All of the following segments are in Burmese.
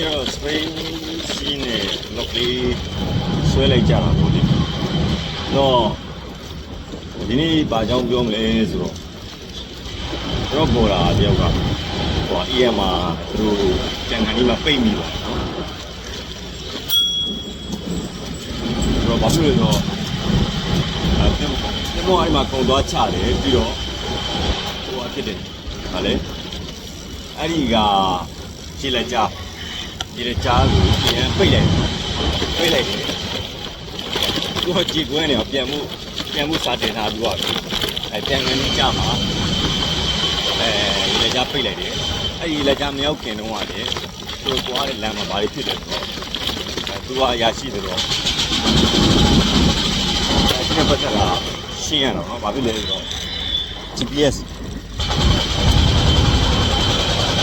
နေ့တော့စပိန်စီးနဲ့လောက်ကလေးဆွဲလိုက်ကြတာပေါ့လေတော့ဒီနေ့ဘာကြောင့်ပြောမလဲဆိုတော့တော့ပေါ်လာတယောက်ကဟို EM မှာသူတို့ပြန်ကန်ဒီမှာပိတ်မိပါတော့ဘာဖြစ်လို့လဲဆိုတော့အဲတင်တင်မောအဲ့မှာကုန်သွားချတယ်ပြီးတော့ဟိုအဖြစ်တယ်ဟာလေအဲ့ဒီကခြေလက်ကြ ခြေလက်ကြားကိုပြန်ပိတ်လိုက်ပိတ်လိုက်တယ်သူကကြည်ကွင်းနေအောင်ပြန်မှုပြန်မှုစာတင်ထားပြီးတော့အဲပြန်ကန်ကြီးကြမှာအဲလက်ကြပိတ်လိုက်တယ်အဲ့ဒီလက်ကြမရောက်ခင်တုန်းကလေသူသွားတဲ့လမ်းမှာဘာတွေဖြစ်တယ်ဆိုတော့အဲသူကအရာရှိတယ်တော့အဲဒီကပတ်သက်လာရှင်းရတော့နော်ဘာဖြစ်လဲဆိုတော့ GPS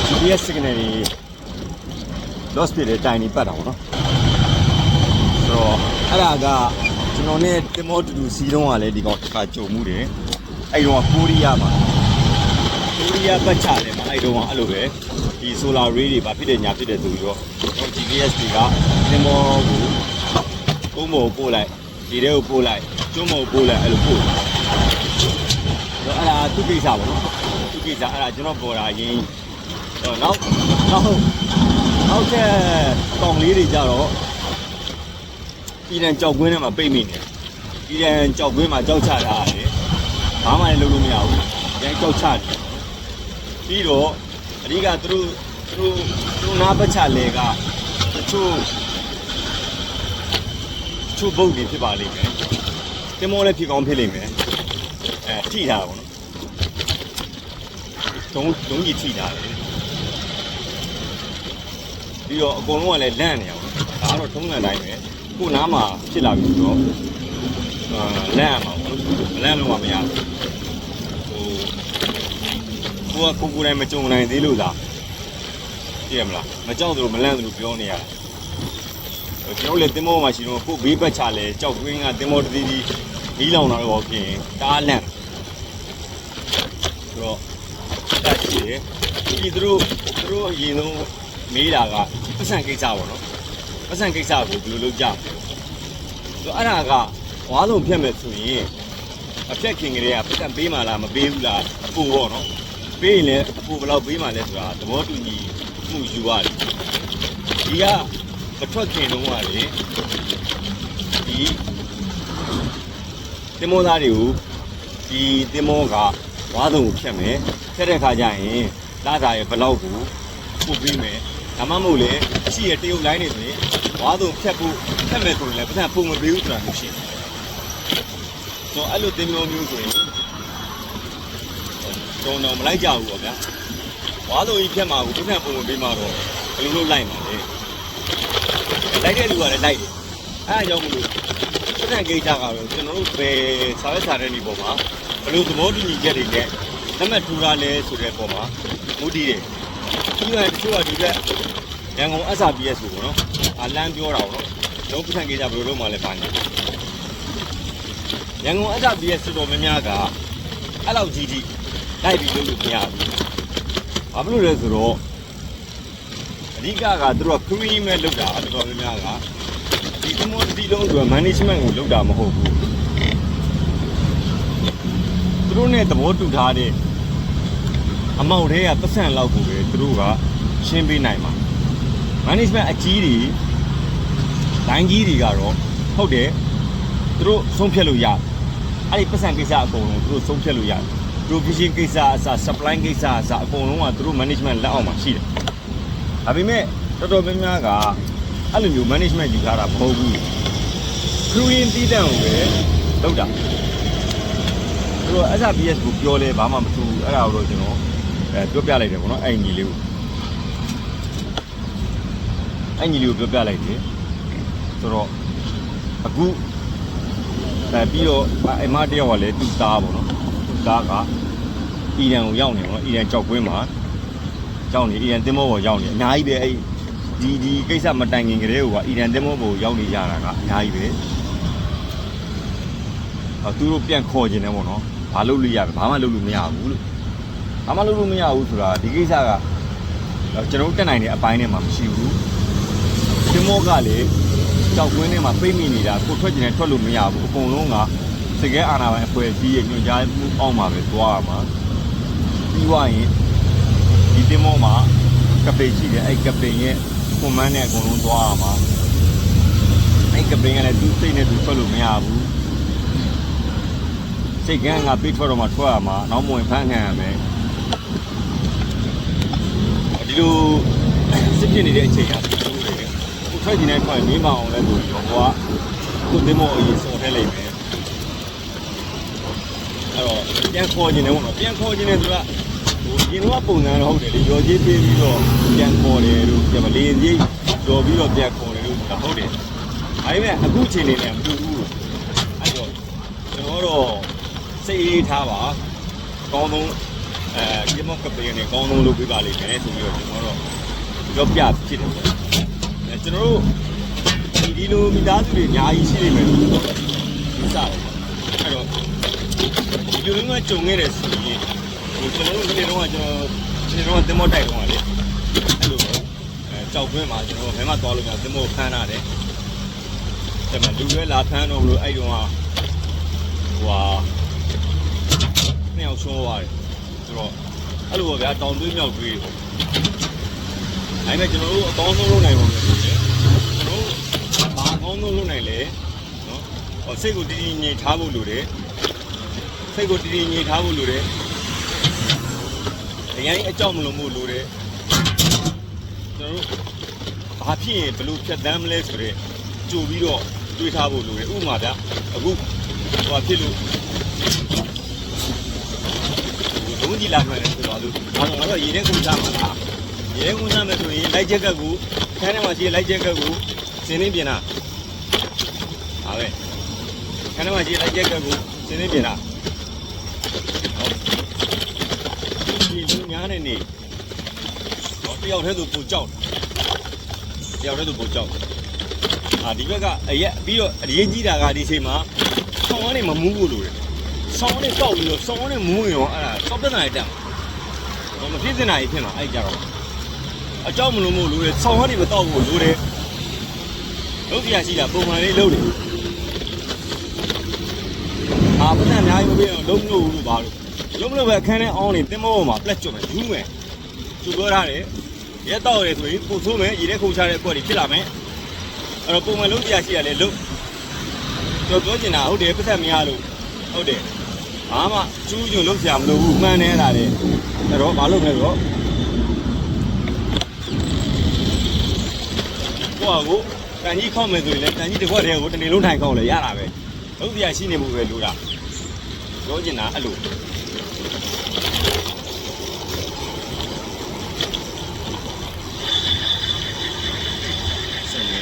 GPS signal တွေ lost ဖြစ်တဲ့တိုင်နေပတ်တာပေါ့နော်ဆိုတော့အဲ့ဒါကကျွန်တော်နဲ့တင်မောတူတူစီးတုံးကလည်းဒီကောင်တစ်ခါကြုံမှုတယ်အဲ့တော့ကိုရီးယားမှာကိုရီးယားပတ်ချတယ်မှာအဲ့တော့ကအဲ့လိုပဲဒီ solar ray တွေဘာဖြစ်တယ်ညာဖြစ်တယ်ဆိုပြီးတော့ကျွန်တော် GPS တွေကတင်မောကိုကုန်းမောကိုပို့လိုက်ဒီထဲကိုပို့လိုက်ကျွန်းမောကိုပို့လိုက်အဲ့လိုပို့တယ်တော့အဲ့ဒါသူ့ကိစ္စပေါ့နော်သူ့ကိစ္စအဲ့ဒါကျွန်တော်ပေါ်တာရင်းတော့နောက်နောက် နောက်တဲ့တောင်လေးတွေကြတော့ပြည်တန်ကြောက်ကွင်းထဲမှာပိတ်မိနေတယ်ပြည်တန်ကြောက်ကွင်းမှာကြောက်ချထားရတယ်ဘာမှလည်းလုပ်လို့မရဘူးရန်ကြောက်ချတယ်ပြီးတော့အဓိကသူတို့သူတို့သူတို့နားပတ်ချလေကတချို့တချို့ဘုတ်တွေဖြစ်ပါလိမ့်မယ်တင်မောလည်းဖြစ်ကောင်းဖြစ်လိမ့်မယ်အဲထိထားတာပေါ့နော်ဒုံဒုံကြီးထိထားတယ် ပြီးတော့အကုန်လုံးကလည်းလန့်နေအောင်ဒါကတော့ထုံးစံတိုင်းပဲကိုနားမှာဖြစ်လာပြီဆိုတော့အာလန့်ရမှာပေါ့မလန့်လို့မှမရဘူးဟိုကိုကကိုကိုယ်တိုင်မကြုံနိုင်သေးလို့လားသိရမလားမကြောက်သလိုမလန့်သလိုပြောနေရတာကျွန်တော်လည်းတင်မောမှာရှိတော့ကိုဘေးပတ်ချလဲကြောက်တွင်းကတင်မောတတိတိမီးလောင်တာတော့ပြင်တားလန့်ဆိုတော့တက်ကြည့်တယ်ဒီသူတို့သူတို့အရင်ဆုံး မေးတာကပတ်စံကိစ္စပေါ့နော်ပတ်စံကိစ္စကိုဘယ်လိုလုပ်ကြမလဲဆိုအဲ့ဒါကဝါလုံးဖြတ်မဲ့ဆိုရင်အဖြတ်ခင်ကလေးကပတ်စံပေးမှလားမပေးဘူးလားအပူပေါ့နော်ပေးရင်လည်းအပူဘယ်လောက်ပေးမှလဲဆိုတာသဘောတူညီမှုယူရတယ်ဒီကမထွက်ခင်တုန်းကလေဒီတင်မောသားတွေကိုဒီတင်မောကဝါလုံးကိုဖြတ်မယ်ဖြတ်တဲ့ခါကျရင်လာတာရဲ့ဘယ်လောက်ကိုပို့ပေးမယ် ဒါမှမဟုတ်လေအရှိရတရုတ်လိုင်းနေဆိုရင်ဝါသုံးဖြတ်ဖို့ဖြတ်မယ်ဆိုရင်လည်းပတ်စံပုံမပေးဘူးဆိုတာမျိုးရှိတယ်။ဆိုတော့အဲ့လိုတင်မျိုးမျိုးဆိုရင်တုံတော့မလိုက်ကြဘူးပေါ့ဗျာ။ဝါသုံးကြီးဖြတ်မှာကိုပတ်စံပုံမပေးမှာတော့ဘယ်လိုလုပ်လိုက်မှာလဲ။လိုက်တဲ့လူကလည်းလိုက်တယ်။အဲ့ဒါကြောင့်မလို့ပတ်စံကိစ္စကတော့ကျွန်တော်တို့ပဲစာရွက်စာတမ်းဒီပေါ်မှာဘယ်လိုသဘောတူညီချက်တွေနဲ့လက်မှတ်ထိုးရလဲဆိုတဲ့ပုံမှာမူတည်တယ်။ ပြီးတော့တချို့ကဒီဘက်ရန်ကုန် SRPS ဆိုပေါ့နော်အလန်းပြောတာပေါ့နော်လုံးပစံကိစ္စဘယ်လိုလုပ်မှလဲပါညာရန်ကုန် SRPS ဆိုတော့မများကအဲ့လောက်ကြီးကြီးလိုက်ပြီးလုပ်လို့မရဘူးဘာဖြစ်လို့လဲဆိုတော့အဓိကကသူတို့က free မဲ့လုပ်တာတော်တော်များများကဒီ commodity လုံးဆိုတော့ management ကိုလုပ်တာမဟုတ်ဘူးသူတို့ ਨੇ သဘောတူထားတဲ့ အမောက်တွေကပတ်စံလောက်ကိုပဲသူတို့ကရှင်းပေးနိုင်မှာ management အကြီးတွေဒိုင်းကြီးတွေကတော့ဟုတ်တယ်သူတို့ဆုံးဖြတ်လို့ရတယ်အဲ့ဒီပတ်စံကိစ္စအကုန်လုံးသူတို့ဆုံးဖြတ်လို့ရတယ် provision ကိစ္စအစ supply ကိစ္စအစအကုန်လုံးကသူတို့ management လက်အောက်မှာရှိတယ်ဒါပေမဲ့တော်တော်များများကအဲ့လိုမျိုး management ယူထားတာမဟုတ်ဘူး crewing တီးတန့်ကိုပဲလုပ်တာသူတို့ SRPS ကိုပြောလဲဘာမှမထူဘူးအဲ့ဒါကိုတော့ကျွန်တော် အဲပြောပြလိုက်တယ်ပေါ့နော်အဲ့ညီလေးကိုအဲ့ညီလေးကိုပြောပြလိုက်တယ်ဆိုတော့အခုအဲပြီးတော့အမတယောက်ကလည်းသူ့သားပေါ့နော်သူ့သားကအီရန်ကိုရောက်နေပေါ့နော်အီရန်ကြောက်ကွင်းမှာရောက်နေအီရန်တင်းမောပေါ်ရောက်နေအများကြီးပဲအဲ့ဒီဒီကိစ္စမတိုင်ခင်ကလေးကအီရန်တင်းမောပေါ်ရောက်နေကြတာကအများကြီးပဲအဲသူတို့ပြန်ခေါ်ခြင်းတယ်ပေါ့နော်ဘာလုပ်လို့ရလဲဘာမှလုပ်လို့မရဘူးလို့ ဘာမှလုပ်လို့မရဘူးဆိုတာဒီကိစ္စကကျွန်တော်တို့တက်နိုင်တဲ့အပိုင်းထဲမှာမရှိဘူးမောကလေကြောက်ကွင်းထဲမှာပိတ်မိနေတာကိုထွက်ကျင်နေထွက်လို့မရဘူးအကုန်လုံးကစကဲအာနာပိုင်အဖွဲ့အစည်းရဲ့ညွှန်ကြားမှုအောက်မှာပဲသွားရမှာပြီးွားရင်ဒီတင်မောမှာကပိရှိတယ်အဲ့ကပိရဲ့ကွန်မန်းနဲ့အကုန်လုံးသွားရမှာအဲ့ကပိကလည်းသူ့စိတ်နဲ့သူထွက်လို့မရဘူးစိတ်ကန်းကပိထွက်တော့မှထွက်ရမှာနောက်မဝင်ဖမ်းခံရမယ်ဒီ လိုစစ်ဖြစ်နေတဲ့အချိန်ကသူ့တွေကိုထွက်ကျင်နေထွက်နေမအောင်လဲဆိုပြီးတော့ဟိုကသူ့တင်မောအရင်စုံထဲလိုက်မယ်အဲ့တော့ပြန်ခေါ်ခြင်းတယ်ပေါ့နော်ပြန်ခေါ်ခြင်းတယ်ဆိုတာဟိုရင်တော့ပုံစံတော့ဟုတ်တယ်လေရော်ကြီးပေးပြီးတော့ပြန်ခေါ်တယ်လို့ပြန်မလင်းကြီးရော်ပြီးတော့ပြန်ခေါ်တယ်လို့ဆိုတာဟုတ်တယ်ဒါပေမဲ့အခုချိန်နေလည်းမတူဘူးအဲ့တော့ကျွန်တော်တော့စိတ်အေးထားပါအကောင်းဆုံး အဲဒီမော့ကပင်းနဲ့အကောင်းဆုံးလုပ်ပေးပါလိမ့်မယ်ဆိုပြီးတော့ကျွန်တော်တော့ရောပြဖြစ်တယ်ပေါ့အဲကျွန်တော်တို့ဒီဒီလိုမိသားစုတွေအများကြီးရှိနေမယ်လို့ယူဆတယ်အဲ့တော့ဒီလိုမျိုးကြုံခဲ့တဲ့ဆိုရင်ဟိုကျွန်တော်တို့ဒီနေ့တော့ကျွန်တော်ဒီနေ့တော့တင်မောတိုက်တော့လေအဲ့လိုအဲကြောက်ခွင်းမှာကျွန်တော်ဘယ်မှသွားလို့မရတင်မောဖမ်းရတယ်ဒါမှလူတွေလာဖမ်းတော့လို့အဲ့တော့ဟိုဟာနှစ်ယောက်ရှောသွားတယ်ဆို တော့အဲ့လိုပါဗျာတောင်သွေးမြောက်သွေးပေါ့အဲ့မဲ့ကျွန်တော်တို့အကောင်းဆုံးလုပ်နိုင်ပါမယ်ဆိုရင်ကျွန်တော်တို့ဘာအကောင်းဆုံးလုပ်နိုင်လဲနော်ဟောစိတ်ကိုတည်တည်ငြိမ်ထားဖို့လိုတယ်စိတ်ကိုတည်တည်ငြိမ်ထားဖို့လိုတယ်။အရင်အကြောက်မလို့မို့လိုတယ်။ကျွန်တော်တို့ဘာဖြစ်ရင်ဘယ်လိုဖြတ်သန်းမလဲဆိုတော့ကြိုပြီးတော့တွေးထားဖို့လိုတယ်။ဥပမာဗျာအခုဟိုဖြစ်လို့ လုံးကြီးလာမှန်းတယ်ဆိုတော့သူဘာလို့ငါတို့ရေထဲကုန်စားမှာလား။ရေထဲကုန်စားမယ်ဆိုရင်လိုက်ချက်ကက်ကိုခန်းထဲမှာရှိတဲ့လိုက်ချက်ကက်ကိုစင်းနေပြင်တာ။ဟာပဲခန်းထဲမှာရှိတဲ့လိုက်ချက်ကက်ကိုစင်းနေပြင်တာ။ဒီလူများနေနေတော့တယောက်တည်းသူပူကြောက်တယောက်တည်းသူပူကြောက်အာဒီဘက်ကအရက်ပြီးတော့အရေးကြီးတာကဒီချိန်မှာဆောင်းကနေမမူးဘူးလို့လေ ဆောင်းကနေတောက်ပြီးတော့ဆောင်းကနေမူးရင်ရောအဲ့ဒါစောက်တဲ့နိုင်တက်တော့မဖြစ်စင်နိုင်ဖြစ်မှာအဲ့ကြတော့အကြောက်မလို့မို့လို့လေဆောင်းကနေမတောက်ဘူးလို့လေလုံးပြရှိတာပုံမှန်လေးလုံးတယ်အာပတ်သက်အများကြီးမပြေတော့လုံးမလို့ဘူးလို့ပါလို့လုံးမလို့ပဲအခန်းထဲအောင်းနေတင်မောပေါ်မှာပလက်ကျွတ်မယ်ယူမယ်သူပြောထားတယ်ရဲတော့ရဲဆိုရင်ပို့ဆိုးမယ်ရေထဲခုန်ချတဲ့အကွက်တွေဖြစ်လာမယ်အဲ့တော့ပုံမှန်လုံးတရားရှိရလေလုံးကျွန်တော်ပြောချင်တာဟုတ်တယ်ပတ်သက်မရလို့ဟုတ်တယ် ဘာမှကျူးကျွန်းလုံးဆရာမလိုဘူးမှန်နေတာလေအဲ့တော့မလုပ်နဲ့တော့ကိုယ့်ကိုကန်ကြီးခောက်မယ်ဆိုရင်လည်းကန်ကြီးတစ်ခွက်တည်းကိုတစ်နေ့လုံးထိုင်ခောက်လဲရတာပဲလုံးဆရာရှိနေမှုပဲလိုတာပြောချင်တာအဲ့လို ဆက်နေ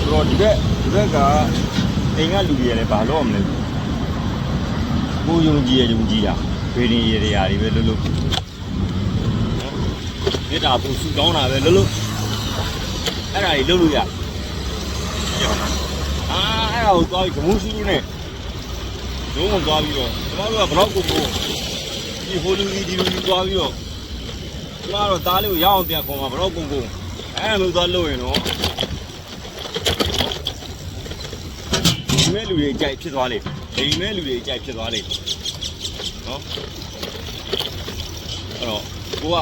ဆိုတော့ ဒီဘက်ဒီဘက်ကအိမ်ကလူတွေလည်းဘာလို့မလဲကိုယုံကြည်ရယုံကြည်တာဖေးရင်ရေတွေရာတွေပဲလို့လို့မေတ္တာပူစုကောင်းတာပဲလို့လို့အဲ့ဒါကြီးလို့လို့ရအာအဲ့ဒါကိုသွားပြီးဂမှုစုစုနဲ့လုံးဝသွားပြီးတော့ကျွန်တော်တို့ကဘလောက်ကိုကိုဒီဟိုလူကြီးဒီလူကြီးသွားပြီးတော့ကျမတော့သားလေးကိုရအောင်ပြန်ခေါ်မှာဘတော့ကုန်ကုန်အဲ့လိုသွားလို့ရင်တော့ ဒီမဲ့လူတွေအကြိုက်ဖြစ်သွားလိမ့်ဒီမဲ့လူတွေအကြိုက်ဖြစ်သွားလိမ့်နော်အဲ့တော့ကိုက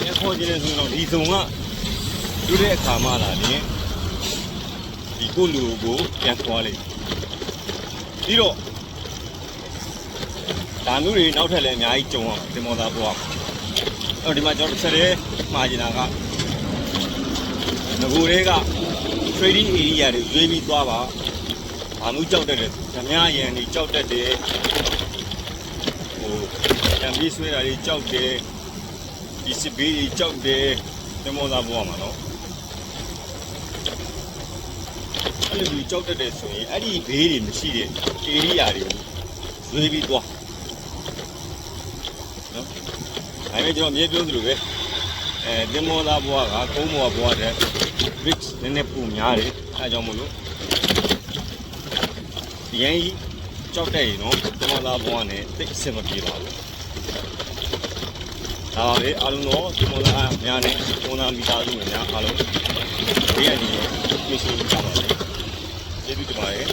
ပြန်ခေါ်ခြင်းလဲဆိုတော့ဒီစုံကดูတဲ့အခါမှလာရင်ဒီကိုလူကိုပြန်ခေါ်လိမ့်ပြီးတော့ဒါမျိုးတွေနောက်ထပ်လည်းအများကြီးကြုံအောင်တင်မောသားပေါ်အောင်အဲ့တော့ဒီမှာကျွန်တော်တစ်ချက်လေးမှာကျင်တာကငကိုတွေက trading area တွေရွေးပြီးသွားပါ ဘာလို့ကြောက်တတ်တယ်ဓမြရန်တွေကြောက်တတ်တယ်ဟိုတံပြီးဆွဲတာတွေကြောက်တယ်ဒီစစ်ဘေးတွေကြောက်တယ်သမောသားဘဝမှာနော်အဲ့လိုကြောက်တတ်တယ်ဆိုရင်အဲ့ဒီဘေးတွေမရှိတဲ့ area တွေကိုရွေးပြီးသွားနော်ဒါပေမဲ့ကျွန်တော်အမြဲပြောသလိုပဲအဲတင်မောသားဘွားကကုန်းဘွားဘွားတဲ့ rich နည်းနည်းပုံများတယ်အဲဒါကြောင့်မလို့ ဒီရင်ကြီးကြောက်တဲ့ရင်တော့တင်မောသားဘွားနဲ့တိတ်အဆင်မပြေပါဘူးဒါပါလေအားလုံးတော့ဒီမောလာများနဲ့မောလာမီတာစုဝင်များအားလုံးဒီရည်ရည်မြှင့်ရှင်းကြပါမယ်ကျေးဇူးတင်ပါတယ်